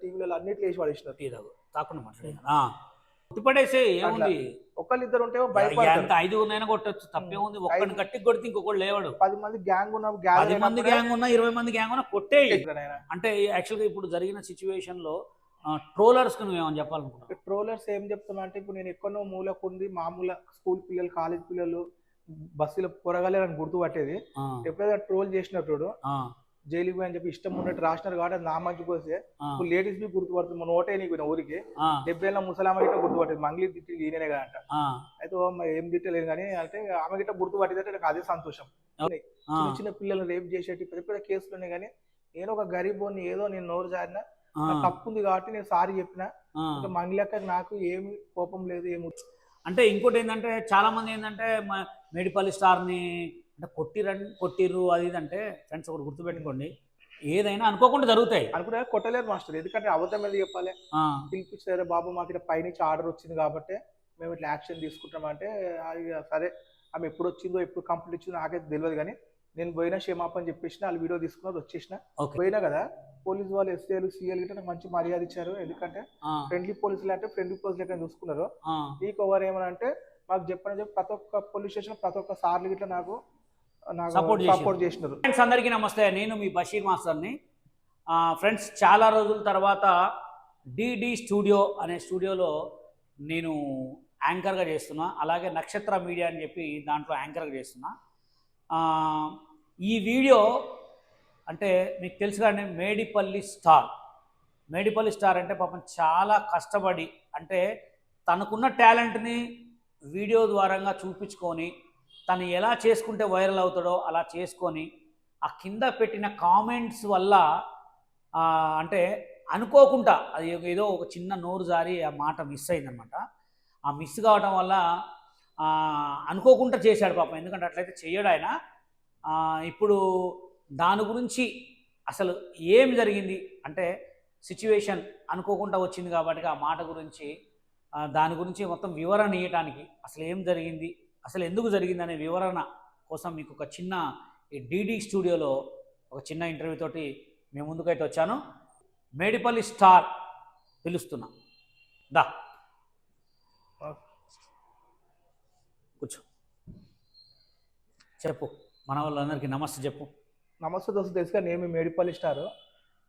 టీవీలలో అన్నిట్లు వేసి పడేసినారు. టీ తాగు తాకుండా మాట్లాడే. కొట్టిపడేసే ఏముంది? ఒకళ్ళు ఇద్దరు ఉంటే ఎంత కొట్టచ్చు. తప్పేముంది? ఒక్కడిని కొడితే ఇంకొకటి లేవాడు. పది మంది గ్యాంగ్ ఉన్న పది మంది గ్యాంగ్ ఉన్నా ఇరవై మంది గ్యాంగ్ ఉన్నా అంటే యాక్చువల్గా ఇప్పుడు జరిగిన సిచ్యువేషన్లో ట్రోలర్స్కు నువ్వేమని చెప్పాలనుకున్నావు? ట్రోలర్స్ ఏం చెప్తామంటే ఇప్పుడు నేను ఎక్కడో మూలకు ఉంది మామూలు స్కూల్ పిల్లలు కాలేజ్ పిల్లలు బస్సులో పొరగాలే అని గుర్తుపట్టేది. ఎప్పుడైతే ట్రోల్ చేసినప్పుడు జైలుకి పోయి అని చెప్పి ఇష్టం ఉన్నట్టు రాసినారు కాబట్టి అది నా మంచి కోసే ఇప్పుడు లేడీస్ బి గుర్తుపడుతుంది. మన ఓటే నీకు ఊరికి. డెబ్బై ఏళ్ళ ముసలామ గిట్ట గుర్తుపట్టేది. మంగ్లీ తిట్టి ఈయననే కదా అంట. అయితే ఏం తిట్టలేదు కానీ అంటే ఆమె గిట్ట గుర్తుపట్టేది అంటే నాకు అదే సంతోషం. చిన్న చిన్న పిల్లలు రేప్ చేసేటి పెద్ద పెద్ద కేసులు ఉన్నాయి కానీ నేను ఒక గరీబోని ఏదో నేను నోరు జారిన తప్పు ఉంది కాబట్టి నేను సారీ చెప్పిన. మంగ్లక్క నాకు ఏమి కోపం లేదు ఏమి అంటే ఇంకోటి ఏంటంటే చాలా మంది ఏంటంటే మేడిపల్లి స్టార్ని అంటే కొట్టిరని కొట్టిర్రు అది ఇది అంటే ఫ్రెండ్స్ ఒకటి గుర్తుపెట్టుకోండి. ఏదైనా అనుకోకుండా జరుగుతాయి. అనుకుంటే కొట్టలేరు మాస్టర్. ఎందుకంటే అబద్ధం మీద చెప్పాలి? ఆ, పిలిపించారు బాబు మాకు ఇక్కడ పైనుంచి ఆర్డర్ వచ్చింది కాబట్టి మేము ఇట్లా యాక్షన్ తీసుకుంటామంటే అది సరే ఆమె ఎప్పుడు వచ్చిందో ఎప్పుడు కంప్లీట్ ఇచ్చిందో నాకైతే తెలియదు కానీ నేను పోయినా క్షమాపణ చెప్పేసిన వాళ్ళు వీడియో తీసుకున్నారు వచ్చేసిన. పోయినా కదా పోలీస్ వాళ్ళు ఎస్ఏలు సీఎల్ గిట్ట నాకు మంచి మర్యాద ఇచ్చారు. ఎందుకంటే ఫ్రెండ్లీ పోలీసులు అంటే ఫ్రెండ్లీ పోలీసులు లెక్క చూసుకున్నారు. మీకు ఎవరు ఏమని అంటే మాకు చెప్పని చెప్పి ప్రతి ఒక్క పోలీస్ స్టేషన్ ప్రతి ఒక్క సార్లు గిట్ల నాకు చేసిర్రు. సపోర్ట్ చేసినారు. ఫ్రెండ్స్ అందరికీ నమస్తే. నేను మీ బషీర్ మాస్టర్ని. ఫ్రెండ్స్ చాలా రోజుల తర్వాత డిడి స్టూడియో అనే స్టూడియోలో నేను యాంకర్గా చేస్తున్నా. అలాగే నక్షత్ర మీడియా అని చెప్పి దాంట్లో యాంకర్గా చేస్తున్నా. ఈ వీడియో అంటే మీకు తెలుసు కానీ మేడిపల్లి స్టార్. మేడిపల్లి స్టార్ అంటే పాపం చాలా కష్టపడి అంటే తనకున్న టాలెంట్ని వీడియో ద్వారంగా చూపించుకొని తను ఎలా చేసుకుంటే వైరల్ అవుతాడో అలా చేసుకొని ఆ కింద పెట్టిన కామెంట్స్ వల్ల అంటే అనుకోకుండా అది ఏదో ఒక చిన్న నోరు జారి ఆ మాట మిస్ అయిందనమాట ఆ మిస్ కావడం వల్ల అనుకోకుండా చేశాడు పాపం. ఎందుకంటే అట్లయితే చేయడు ఆయన. ఇప్పుడు దాని గురించి అసలు ఏం జరిగింది? అంటే సిచ్యువేషన్ అనుకోకుండా వచ్చింది కాబట్టి ఆ మాట గురించి దాని గురించి మొత్తం వివరణ ఇవ్వడానికి అసలు ఏం జరిగింది? అసలు ఎందుకు జరిగింది అనే వివరణ కోసం మీకు ఒక చిన్న ఈ డీడీ స్టూడియోలో ఒక చిన్న ఇంటర్వ్యూ తోటి మేము ముందుకైతే వచ్చాను. మేడిపల్లి స్టార్ పిలుస్తున్నా. దా. కూర్చో. చెప్పు. మన వాళ్ళందరికీ నమస్తే చెప్పు. నమస్తే దోస్తు తెలుసు కానీ నేను మేడిపల్లి స్టార్.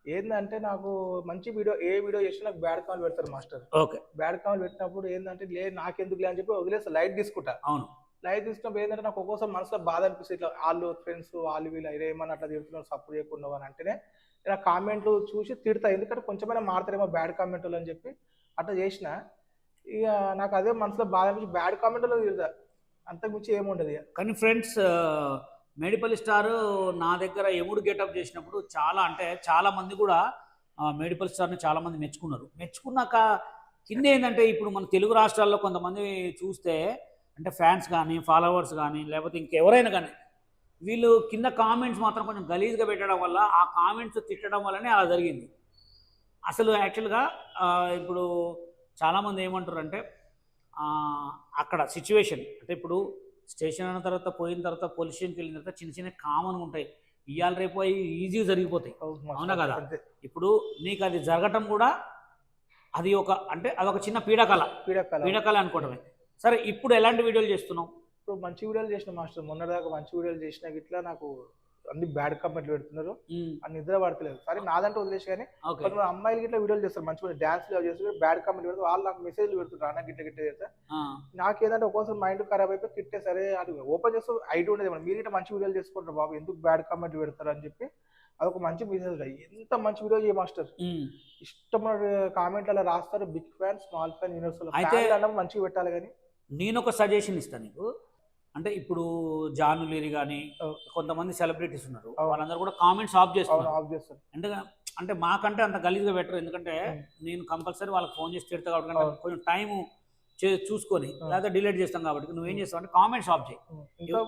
ఏంటంటే నాకు మంచి వీడియో ఏ వీడియో చేసినా నాకు బ్యాడ్ కామెంట్ పెడతారు మాస్టర్. ఓకే. బ్యాడ్ కామెంట్ పెట్టినప్పుడు ఏంటంటే లే నాకెందుకు లే అని చెప్పి వదిలేస్తా లైట్ తీసుకుంటా. అవును. లైట్ తీసుకున్నప్పుడు ఏంటంటే నాకు ఒక్కోసారి మనసులో బాధ అనిపిస్తుంది. ఇట్లా వాళ్ళు ఫ్రెండ్స్ వాళ్ళు వీళ్ళు ఇదే ఏమన్నా అట్లా తిడుతున్నారు సపోర్ట్ చేయకుండా అని అంటేనే నేను ఆ కామెంట్లు చూసి తిడతా. ఎందుకంటే కొంచెమైనా మారుతారేమో బ్యాడ్ కామెంట్లు అని చెప్పి అట్లా చేసిన. ఇక నాకు అదే మనసులో బాధ అనిపించి బ్యాడ్ కామెంట్లో తిడతా. అంతకుమించి ఏముండదు ఇక. కానీ ఫ్రెండ్స్ మేడిపల్లి స్టార్ నా దగ్గర ఎముడు గెటప్ చేసినప్పుడు చాలా అంటే చాలా మంది కూడా మేడిపల్లి స్టార్ని చాలా మంది మెచ్చుకున్నారు. మెచ్చుకున్నాక కింద ఏంటంటే ఇప్పుడు మన తెలుగు రాష్ట్రాల్లో కొంతమంది చూస్తే అంటే ఫ్యాన్స్ కానీ ఫాలోవర్స్ కానీ లేకపోతే ఇంకెవరైనా కానీ వీళ్ళు కింద కామెంట్స్ మాత్రం కొంచెం గలీజ్గా పెట్టడం వల్ల ఆ కామెంట్స్ తిట్టడం వల్లనే అలా జరిగింది. అసలు యాక్చువల్గా ఇప్పుడు చాలామంది ఏమంటారు అంటే ఆ, అక్కడ సిచ్యువేషన్ అంటే ఇప్పుడు స్టేషన్ అయిన తర్వాత పోయిన తర్వాత పోలీస్ స్టేషన్కి వెళ్ళిన తర్వాత చిన్న చిన్న కామన్ ఉంటాయి. ఇవాళ రేపు అవి ఈజీగా జరిగిపోతాయి. అవునా కదా? అంతే. ఇప్పుడు నీకు అది జరగటం కూడా అది ఒక అంటే అదొక చిన్న పీడకల. పీడకల. పీడకల అనుకోవడమే. సరే ఇప్పుడు ఎలాంటి వీడియోలు చేస్తున్నావు? ఇప్పుడు మంచి వీడియోలు చేసిన మాస్టర్ మొన్నటిదాకా మంచి వీడియోలు చేసిన ఇట్లా నాకు అన్ని బ్యాడ్ కామెంట్లు పెడుతున్నారు. ఆ నిద్ర పడతలేదు. సరే నాదంటే వదిలేసి కానీ కొంతమంది అమ్మాయిలు గిట్లా వీడియోలు చేస్తారు. మంచి డాన్స్ చేస్తారు. బ్యాడ్ కామెంట్ పెడతారు వాళ్ళు నాకు మెసేజ్లు పెడుతుంటారు అన్న గిట్ల గిట్ల చేస్తే నాకేంటంటే ఒక్కోసారి మైండ్ ఖరాబ్ అయిపోయి తిట్టే సరే అది ఓపెన్ చేస్తూ ఐడియా ఉండేది మనం మీరు ఇట్లా మంచి వీడియోలు చేసుకుంటారు బాబు ఎందుకు బ్యాడ్ కామెంట్ పెడతారు అని చెప్పి అదొక మంచి మెసేజ్ ఎంత మంచి వీడియో చేయ మాస్టర్. ఇష్టమైన కామెంట్లలో రాస్తారు big fan small fan universal మంచిగా పెట్టాలి కానీ నేను ఒక సజెషన్ ఇస్తాను నీకు అంటే ఇప్పుడు జాను లేరి కానీ. కొంతమంది సెలబ్రిటీస్ ఉన్నారు. వాళ్ళందరూ కూడా కామెంట్స్ ఆఫ్ చేస్తున్నారు ఆఫ్ చేస్తారు అంటే అంటే మాకంటే అంత గలీజ్గా పెట్టరు ఎందుకంటే. నేను కంపల్సరీ వాళ్ళకి ఫోన్ చేసి తిడతా కాబట్టి. కొంచెం టైం చే- చూసుకొని. లేదా డిలీట్ చేస్తాం కాబట్టి. నువ్వేం చేస్తావు అంటే కామెంట్స్ ఆఫ్ చేయి. ఇంకా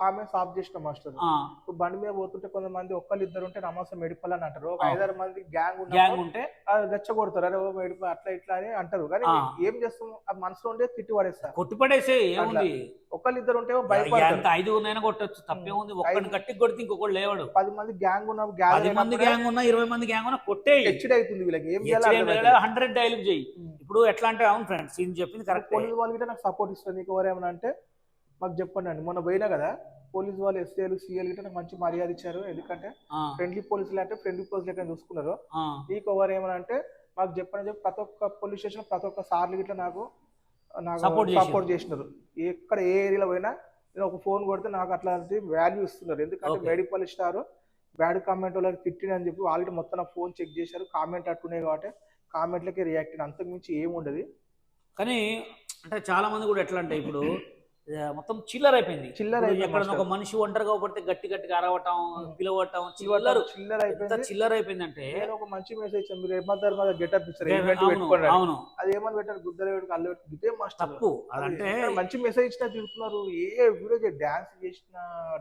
కామెంట్స్ ఆఫ్ చేసిన మాస్టర్. ఇప్పుడు బండి మీద పోతుంటే కొంతమంది ఒక్కళ్ళు ఇద్దరు ఉంటే నమాసం మెడిపల్ అని అంటారు. ఒక. ఐదారు మంది గ్యాంగ్ గ్యాంగ్ ఉంటే రెచ్చగొడతారు అరే ఓ మెడిపల్ అట్లా ఇట్లా అని అంటారు. కానీ. ఏం చేస్తాం అది మనసులో ఉండే తిట్టి పడేస్తారు. కొట్టిపడేసే ఏముంది? ఒకళ్ళు ఇద్దరు ఉంటే భయపడతారు. ఐదుగురినైనా కొట్టచ్చు. తప్పేముంది? ఒక్కడిని ఐదు- గట్టి కొడితే ఇంకొకటి లేవాడు. పది మంది గ్యాంగ్ ఉన్న పది మంది గ్యాంగ్ ఉన్నా ఇరవై మంది గ్యాంగ్ ఉన్నా కొట్టేయి. హెచ్డి అవుతుంది వీళ్ళకి. ఏం చేయాలి హండ్రెడ్ డైలాగ్ చేయి. ఇప్పుడు ఎట్లా అంటే అవును ఫ్రెండ్స్ ఇది చెప్పింది కరెక్ట్ పోలీస్ వాళ్ళు కూడా నాకు సపోర్ట్ ఇస్తారు. నీకు ఎవరేమన్నా అంటే మాకు చెప్పండి అండి. మొన్న పోయినా కదా పోలీస్ వాళ్ళు ఎస్ఏలు సిఎల్ గిట్ట నాకు మంచి మర్యాద ఇచ్చారు. ఎందుకంటే ఫ్రెండ్లీ పోలీసులు అంటే ఫ్రెండ్లీ పోలీస్ లెక్క చూసుకున్నారు. నీకు ఎవరు ఏమన్నా అంటే మాకు చెప్పండి చెప్పి ప్రతి ఒక్క పోలీస్ స్టేషన్ ప్రతి ఒక్క సార్లు గిట్ల నాకు నాకు. సపోర్ట్ చేసినారు. ఎక్కడ ఏ ఏరియాలో పోయినా నేను ఒక ఫోన్ కొడితే నాకు అట్లాంటి వాల్యూ ఇస్తున్నారు. ఎందుకంటే Okay. మెడిపల్ స్టార్ బ్యాడ్ కామెంట్ వాళ్ళకి తిట్టినని చెప్పి ఆల్రెడీ మొత్తం ఫోన్ చెక్ చేశారు. కామెంట్ అట్టున్నాయి కాబట్టి కామెంట్లకి రియాక్ట్ అంతకు మించి ఏమి ఉండదు కానీ అంటే చాలా మంది కూడా ఎట్లా అంటే ఇప్పుడు మొత్తం చిల్లర అయిపోయింది. చిల్లర అయిపోయింది ఎక్కడ ఒక. మనిషి ఒంటరిగా పడితే గట్టి గట్టిగా అరవటం. పిలవటం చిల్లర చిల్లర. ఎంత అయిపోయింది. చిల్లర అయిపోయిందంటే నేను ఒక మంచి మెసేజ్ మీరు ఏమంటారు గెటప్ ఇస్తారు? అవును అది ఏమని పెట్టారు? గుద్దల పెట్టుకు అల్లు పెట్టుకు ఇదే మాస్టర్. తప్పు. అదంటే అది మంచి మెసేజ్ ఇచ్చినా తిరుగుతున్నారు ఏ వీడియో డాన్స్ చేసిన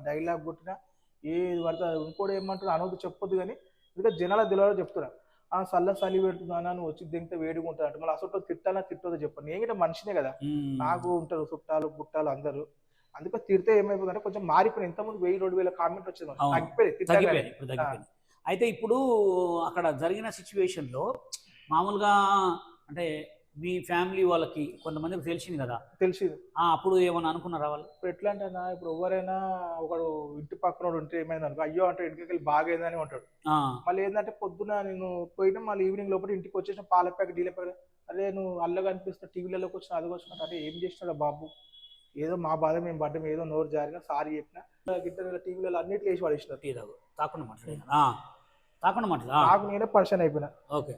డైలాగ్ కొట్టినా ఏ పడితే అది. ఇంకోటి ఏమంటారు? అనవద్దు చెప్పొద్దు కానీ ఇంకా జనాల తెలియదు చెప్తున్నా ఆ సల్ల సలి పెడుతుందా నువ్వు వచ్చి దింగితే వేడిగా ఉంటుంది అంటే. మళ్ళీ అసలు తిట్టాలా తిట్టదో చెప్పండి. నేను కూడా మనిషినే కదా. నాకు ఉంటారు చుట్టాలు బుట్టాలు అందరూ. అందుకే తిడితే ఏమైపోతుందంటే కొంచెం మారిపోయింది ఇంతకుముందు వెయ్యి రెండు వేల కామెంట్ వచ్చింది తగ్గిపోయింది అయితే ఇప్పుడు అక్కడ జరిగిన సిచ్యువేషన్లో మామూలుగా అంటే మీ ఫ్యామిలీ వాళ్ళకి కొంతమందికి తెలిసింది కదా? తెలిసింది. అప్పుడు ఏమన్నా అనుకున్నారా వాళ్ళు? ఇప్పుడు ఎట్లా అంటే అన్న ఇప్పుడు ఎవరైనా ఒకడు ఇంటి పక్కన ఉంటే ఏమైంది అనుకో అయ్యో అంటే ఇంటికి వెళ్ళి బాగైందని ఉంటాడు మళ్ళీ ఏంటంటే పొద్దున నేను పోయినా మళ్ళీ ఈవినింగ్ లోపల ఇంటికి వచ్చేసిన పాల ప్యాకెట్ డీల ప్యాకెట్ అరే నువ్వు అల్లగా అనిపిస్తున్న టీవీలలోకి వచ్చిన అది వచ్చిన అంటే ఏం చేసినాడు బాబు? ఏదో మా బాధ మేము పడ్డం ఏదో నోరు జారిన సారీ చెప్పిన గిట్ట టీవీలలో అన్నిట్లు వేసి తాగు తాకుండా మాట్లాడు ఆ, తాకుండా మాట్లాడు నాకు నేనే పర్షన్ అయిపోయినా. ఓకే.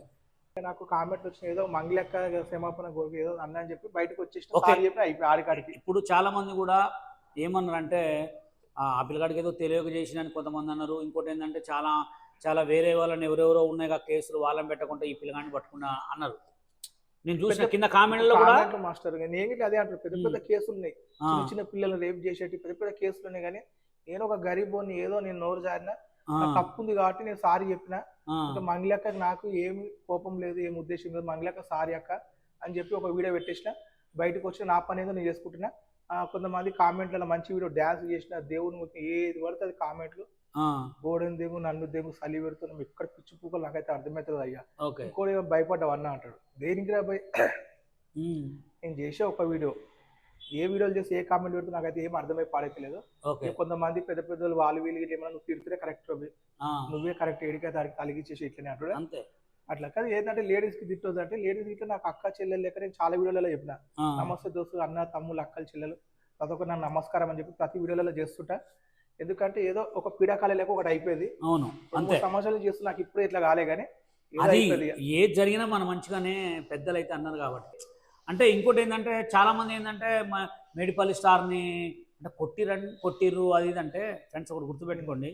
నాకు కామెంట్ వచ్చిన ఏదో మంగళక్క క్షమాపణ కోరిక ఏదో అన్న అని చెప్పి బయటకు వచ్చేసిన. సారీ అయిపోయి ఆడికాడికి ఇప్పుడు చాలా మంది కూడా ఏమన్నారంటే ఆ ఆ పిల్లగాడికి ఏదో తెలియక చేసినని కొంతమంది అన్నారు. ఇంకోటి ఏంటంటే చాలా చాలా వేరే వాళ్ళని ఎవరెవరో ఉన్నాయి కేసులు వాళ్ళని పెట్టకుండా ఈ పిల్లగాడిని పట్టుకున్నా అన్నారు. నేను చూసిన కింద కామెంట్లో కూడా మాస్టర్ నేను అదే అంటారు పెద్ద పెద్ద కేసులు ఉన్నాయి చిన్న చిన్న పిల్లలు రేప్ చేసేటి పెద్ద పెద్ద కేసులు ఉన్నాయి కానీ నేను ఒక గరీబోని ఏదో నేను నోరు జారిన తప్పు ఉంది కాబట్టి నేను సారీ చెప్పిన. మంగళక్క నాకు ఏమి కోపం లేదు ఏం ఉద్దేశం లేదు. మంగళక్క సారీ అక్క అని చెప్పి ఒక వీడియో పెట్టేసిన. బయటకు వచ్చి నా పని ఏదో నేను చేసుకుంటున్నా. కొంతమంది కామెంట్లలో మంచి వీడియో డ్యాన్స్ చేసిన దేవుని ఏది పడితే అది కామెంట్లు. గోడని దేవు నన్ను దేవు సలి పెడుతున్నాం. ఎక్కడ పిచ్చి పూకలు నాకైతే అర్థమవుతుంది అయ్యా. ఇంకోటి భయపడ్డావు అన్న అంటాడు. దేనికి రా భయ్ నేను చేసే ఒక వీడియో. ఏ వీడియోలు చేసి ఏ కామెంట్ పెడుతున్నా నాకైతే ఏం అర్థమై పాడైతలేదు. కొంతమంది పెద్ద పెద్దలు వాళ్ళు వీళ్ళు గిట్ల ఏమన్నా నువ్వు తిడితే కరెక్ట్ నువ్వే కరెక్ట్ ఏడికైతే అడిగి కలిగించేసి ఇట్లనే అంటాడు. అంతే. అట్లా కానీ ఏంటంటే లేడీస్కి తిట్టొద్దు అంటే లేడీస్ ఇట్లా నాకు అక్క చెల్లెలు లెక్క నేను చాలా వీడియోలలో చెప్పిన. నమస్తే దోస్తు అన్న తమ్ముళ్ళు అక్కలు చెల్లెలు ప్రతి ఒక్కరు నన్ను నమస్కారం అని చెప్పి ప్రతి వీడియోలలో చేస్తుంటా. ఎందుకంటే ఏదో ఒక పీడాకాల లెక్క ఒకటి అయిపోయింది. అవును అంతే. సంవత్సరాలు చేస్తూ నాకు ఇప్పుడే ఇట్లా కాలే కానీ ఏదో అది జరిగినా మన మంచిగానే పెద్దలు అయితే అన్నారు కాబట్టి. అంటే ఇంకోటి ఏంటంటే చాలా మంది ఏంటంటే మేడిపల్లి స్టార్ని అంటే కొట్టిరన్ కొట్టిర్రు అది ఇది అంటే ఫ్రెండ్స్ ఒకటి గుర్తుపెట్టుకోండి.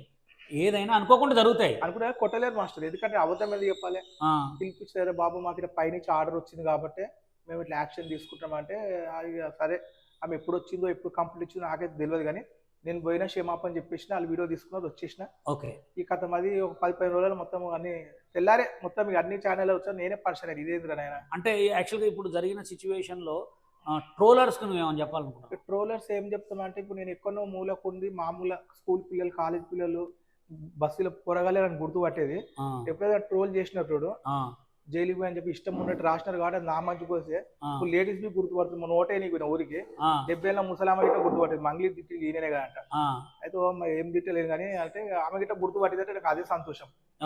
ఏదైనా అనుకోకుండా జరుగుతాయి. అనుకున్నా కొట్టలేరు మాస్టర్. ఎందుకంటే అబద్ధం మీద చెప్పాలి? ఆ, పిలిపించారు బాబు మాకు ఇక్కడ పైనుంచి ఆర్డర్ వచ్చింది కాబట్టి మేము ఇట్లా యాక్షన్ తీసుకుంటామంటే అది సరే ఆమె ఎప్పుడు వచ్చిందో ఎప్పుడు కంప్లీట్ ఇచ్చిందో నాకైతే తెలియదు కానీ నేను పోయిన క్షమాపణ చెప్పేసిన వాళ్ళు వీడియో తీసుకున్నది వచ్చేసిన. ఓకే. ఈ కథ అది ఒక పది పది రోజులు మొత్తం అన్ని తెల్లారే మొత్తం ఇక అన్ని ఛానల్ వచ్చాను నేనే పర్సన్ అయ్యాను ఇదేంద్ర నాయన? అంటే యాక్చువల్గా ఇప్పుడు జరిగిన సిచ్యువేషన్లో ట్రోలర్స్కి నువ్వేమని చెప్పాలనుకుంటున్నావు? ట్రోలర్స్ ఏం చెప్తున్నా అంటే ఇప్పుడు నేను ఎక్కడో మూలకు మామూలు స్కూల్ పిల్లలు కాలేజ్ పిల్లలు బస్సులో పొరగలేరని గుర్తుపట్టేది. ఆ, ఎప్పుడైతే ట్రోల్ చేసినప్పుడు జైలుకి పోయి అని చెప్పి ఇష్టం ఉన్నట్టు రాసినారు కాబట్టి అది నా మంచికి వస్తే ఆ, ఇప్పుడు లేడీస్ బి గుర్తుపడుతుంది. మన ఓటే నీకు ఊరికి. డెబ్బై ఏళ్ళ ముసలామ గిట్ట గుర్తుపట్టింది. మంగ్లీ తిట్టి ఈయననే కదా అంట ఆ. అయితే ఏం తిట్టలేదు కానీ అంటే ఆమె గిట్ట గుర్తుపట్టిందంటే నాకు అదే సంతోషం.